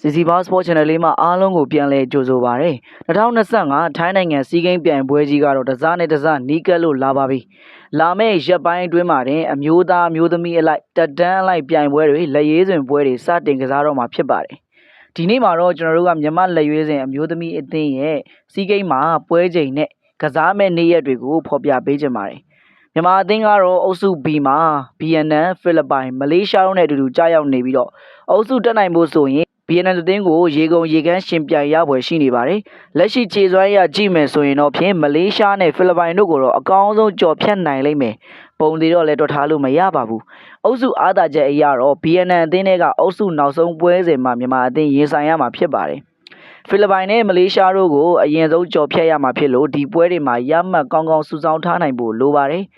CC Bar Sport Channel လေးမှာအားလုံးကိုပြန်လည်ကြိုဆိုပါရစေ။2025ထိုင်းနိုင်ငံစီးကိန်းပြိုင်ပွဲကြီးကတော့တစားနဲ့တစားနီးကပ်လို့လာပါပြီ။လာမယ့်ရက်ပိုင်းအတွင်းမှာတင်အမျိုးသားအမျိုးသမီးအလိုက်တက်တန်းအလိုက်ပြိုင်ပွဲတွေလက်ရေးစွင်ပွဲတွေစတင်ကစားတော့မှာဖြစ်ပါတယ်။ဒီနေ့မှာတော့ကျွန်တော်တို့ကမြန်မာလက်ရွေးစင်အမျိုးသမီးအသင်းရဲ့စီးကိန်းမှာပွဲချိန်နဲ့ကစားမဲ့နေ့ရက်တွေကိုဖော်ပြပေးကြပါတယ်။မြန်မာအသင်းကတော့အုပ်စု B မှာ BNN ဖိလစ်ပိုင်မလေးရှားတို့နဲ့အတူတူကြားရောက်နေပြီးတော့အုပ်စုတက်နိုင်ဖို့ဆိုရင် BNN အသင်းကိုရေကုန်ရေကမ်းရှင်ပြိုင်ရပွဲရှိနေပါတယ်။လက်ရှိခြေစွမ်းရကြည့်မယ်ဆိုရင်တော့ဖြင့်မလေးရှားနဲ့ဖိလစ်ပိုင်တို့ကိုတော့အကောင်းဆုံးကြော်ဖြတ်နိုင်လိမ့်မယ်။ပုံသေးတော့လည်းတွက်ထားလို့မရပါဘူး။အုပ်စုအားသာချက်အရတော့ BNN အသင်းတွေကအုပ်စုနောက်ဆုံးပွဲစဉ်မှာမြန်မာအသင်းရင်ဆိုင်ရမှာဖြစ်ပါတယ်။ဖိလစ်ပိုင်နဲ့မလေးရှားတို့ကိုအရင်ဆုံးကြော်ဖြတ်ရမှာဖြစ်လို့ဒီပွဲတွေမှာရမှတ်ကောင်းကောင်းစုဆောင်းထားနိုင်ဖို့လိုပါတယ်။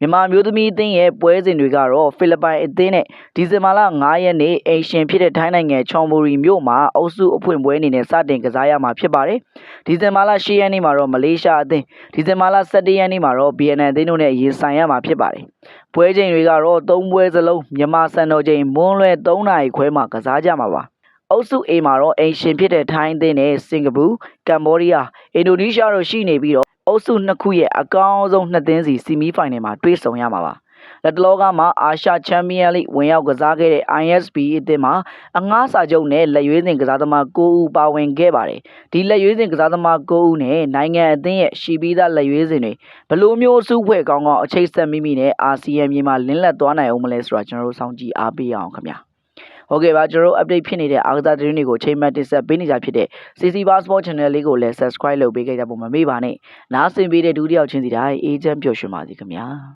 မြန်မာမျိုးသမီးအသင်းရဲ့ပွဲစဉ်တွေကတော့ဖိလစ်ပိုင်အသင်းနဲ့ဒီဇင်ဘာလ9ရက်နေ့အိမ်ရှင်ဖြစ်တဲ့ထိုင်းနိုင်ငံချောင်မိုရီမြို့မှာအုပ်စုအဖွင့်ပွဲအနေနဲ့စတင်ကစားရမှာဖြစ်ပါတယ်။ဒီဇင်ဘာလ10ရက်နေ့မှာတော့မလေးရှားအသင်းဒီဇင်ဘာလ17ရက်နေ့မှာတော့ BNN အသင်းတို့နဲ့ရင်ဆိုင်ရမှာဖြစ်ပါတယ်။ပွဲချိန်တွေကတော့၃ပွဲစလုံးမြန်မာစံတော်ချိန်မွန်းလွဲ3နာရီခွဲမှာကစားကြမှာပါ။အုပ်စု A မှာတော့အိမ်ရှင်ဖြစ်တဲ့ထိုင်းအသင်းနဲ့စင်ကာပူ၊ကမ္ဘောဒီးယား၊အင်ဒိုနီးရှားတို့ရှိနေပြီးတော့ အုပ်စုနှစ်ခုရဲ့အကောင်းဆုံးနှစ်သင်းစီဆီမီဖိုင်နယ်မှာတွေ့ဆုံရမှာပါ။လက်တလောကမှာအာရှချန်ပီယံလိဝင်ရောက်ကစားခဲ့တဲ့ ISP အသင်းမှာအငှားစာချုပ်နဲ့လက်ရွေးစင်ကစားသမား9ဦးပါဝင်ခဲ့ပါတယ်။ဒီလက်ရွေးစင်ကစားသမား9ဦးနဲ့နိုင်ငံအသင်းရဲ့ရှိပြီးသားလက်ရွေးစင်တွေဘယ်လိုမျိုးအစုဖွဲ့ကောင်းကောင်းအချိတ်ဆက်မိမိနဲ့အာဆီယံမြေမှာလင်းလက်သွားနိုင်အောင်မလဲဆိုတာကျွန်တော်တို့စောင့်ကြည့်အားပေးရအောင်ခင်ဗျာ။ ဟုတ်ကဲ့ပါကျွန်တော်တို့ update ဖြစ်နေတဲ့အားကစားသတင်းတွေကိုချိန်မှန်တင်ဆက်ပေးနေကြဖြစ်တဲ့ CC Bar Sport Channel လေးကိုလည်း subscribe လုပ်ပေးခဲ့ကြဖို့မမေ့ပါနဲ့။နားဆင်ပေးတဲ့ဒုတိယချင်းစီတိုင်းအေဂျင့်ပျော်ရွှင်ပါစေခင်ဗျာ။